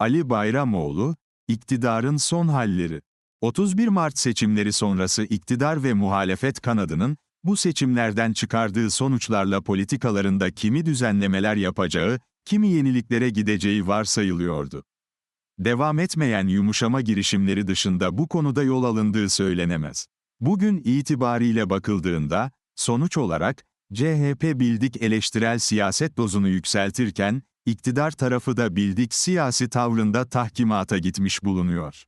Ali Bayramoğlu, iktidarın son halleri. 31 Mart seçimleri sonrası iktidar ve muhalefet kanadının, bu seçimlerden çıkardığı sonuçlarla politikalarında kimi düzenlemeler yapacağı, kimi yeniliklere gideceği varsayılıyordu. Devam etmeyen yumuşama girişimleri dışında bu konuda yol alındığı söylenemez. Bugün itibariyle bakıldığında, sonuç olarak, CHP bildik eleştirel siyaset dozunu yükseltirken, iktidar tarafı da bildik siyasi tavrında tahkimata gitmiş bulunuyor.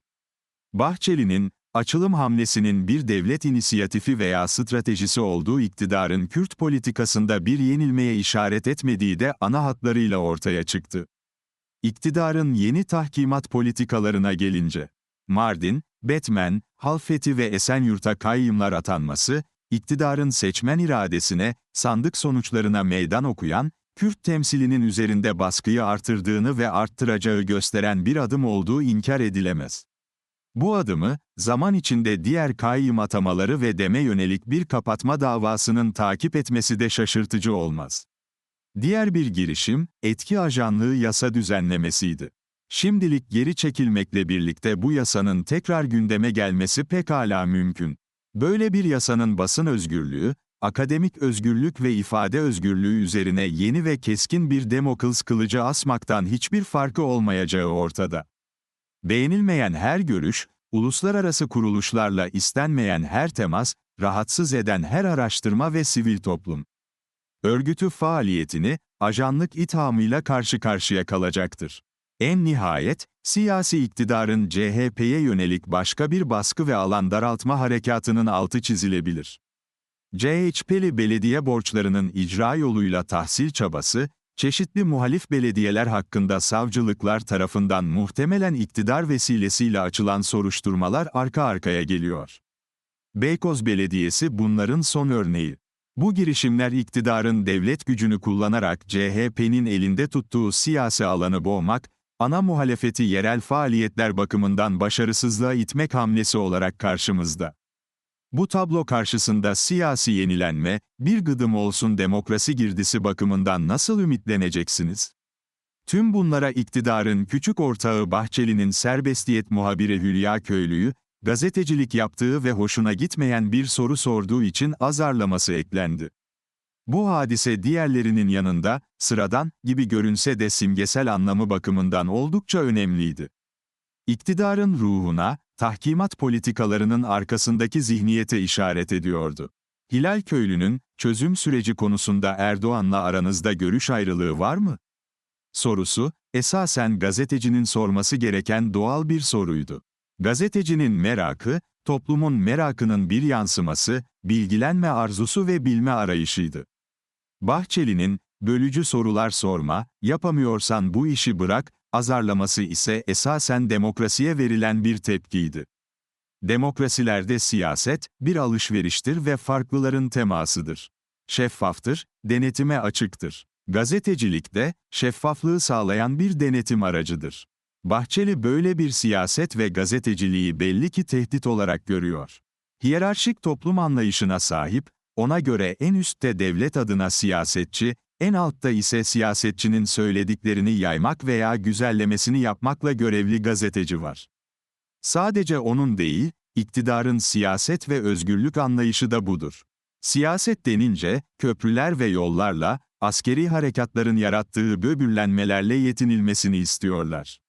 Bahçeli'nin, açılım hamlesinin bir devlet inisiyatifi veya stratejisi olduğu iktidarın Kürt politikasında bir yenilmeye işaret etmediği de ana hatlarıyla ortaya çıktı. İktidarın yeni tahkimat politikalarına gelince, Mardin, Batman, Halfeti ve Esenyurt'a kayyımlar atanması, iktidarın seçmen iradesine, sandık sonuçlarına meydan okuyan, Kürt temsilinin üzerinde baskıyı artırdığını ve arttıracağı gösteren bir adım olduğu inkar edilemez. Bu adımı, zaman içinde diğer kayyım atamaları ve deme yönelik bir kapatma davasının takip etmesi de şaşırtıcı olmaz. Diğer bir girişim, etki ajanlığı yasa düzenlemesiydi. Şimdilik geri çekilmekle birlikte bu yasanın tekrar gündeme gelmesi pekala mümkün. Böyle bir yasanın basın özgürlüğü, akademik özgürlük ve ifade özgürlüğü üzerine yeni ve keskin bir Demokles kılıcı asmaktan hiçbir farkı olmayacağı ortada. Beğenilmeyen her görüş, uluslararası kuruluşlarla istenmeyen her temas, rahatsız eden her araştırma ve sivil toplum örgütü faaliyetini, ajanlık ithamıyla karşı karşıya kalacaktır. En nihayet, siyasi iktidarın CHP'ye yönelik başka bir baskı ve alan daraltma harekatının altı çizilebilir. CHP'li belediye borçlarının icra yoluyla tahsil çabası, çeşitli muhalif belediyeler hakkında savcılıklar tarafından muhtemelen iktidar vesilesiyle açılan soruşturmalar arka arkaya geliyor. Beykoz Belediyesi bunların son örneği. Bu girişimler iktidarın devlet gücünü kullanarak CHP'nin elinde tuttuğu siyasi alanı boğmak, ana muhalefeti yerel faaliyetler bakımından başarısızlığa itmek hamlesi olarak karşımızda. Bu tablo karşısında siyasi yenilenme, bir gıdım olsun demokrasi girdisi bakımından nasıl ümitleneceksiniz? Tüm bunlara iktidarın küçük ortağı Bahçeli'nin serbestiyet muhabiri Hülya Köylü'yü, gazetecilik yaptığı ve hoşuna gitmeyen bir soru sorduğu için azarlaması eklendi. Bu hadise diğerlerinin yanında, sıradan gibi görünse de simgesel anlamı bakımından oldukça önemliydi. İktidarın ruhuna, tahkimat politikalarının arkasındaki zihniyete işaret ediyordu. Hilal Köylü'nün, çözüm süreci konusunda Erdoğan'la aranızda görüş ayrılığı var mı? Sorusu, esasen gazetecinin sorması gereken doğal bir soruydu. Gazetecinin merakı, toplumun merakının bir yansıması, bilgilenme arzusu ve bilme arayışıydı. Bahçeli'nin, bölücü sorular sorma, yapamıyorsan bu işi bırak, azarlaması ise esasen demokrasiye verilen bir tepkiydi. Demokrasilerde siyaset, bir alışveriştir ve farklıların temasıdır. Şeffaftır, denetime açıktır. Gazetecilik de, şeffaflığı sağlayan bir denetim aracıdır. Bahçeli böyle bir siyaset ve gazeteciliği belli ki tehdit olarak görüyor. Hiyerarşik toplum anlayışına sahip, ona göre en üstte devlet adına siyasetçi, en altta ise siyasetçinin söylediklerini yaymak veya güzellemesini yapmakla görevli gazeteci var. Sadece onun değil, iktidarın siyaset ve özgürlük anlayışı da budur. Siyaset denince, köprüler ve yollarla, askeri harekatların yarattığı böbürlenmelerle yetinilmesini istiyorlar.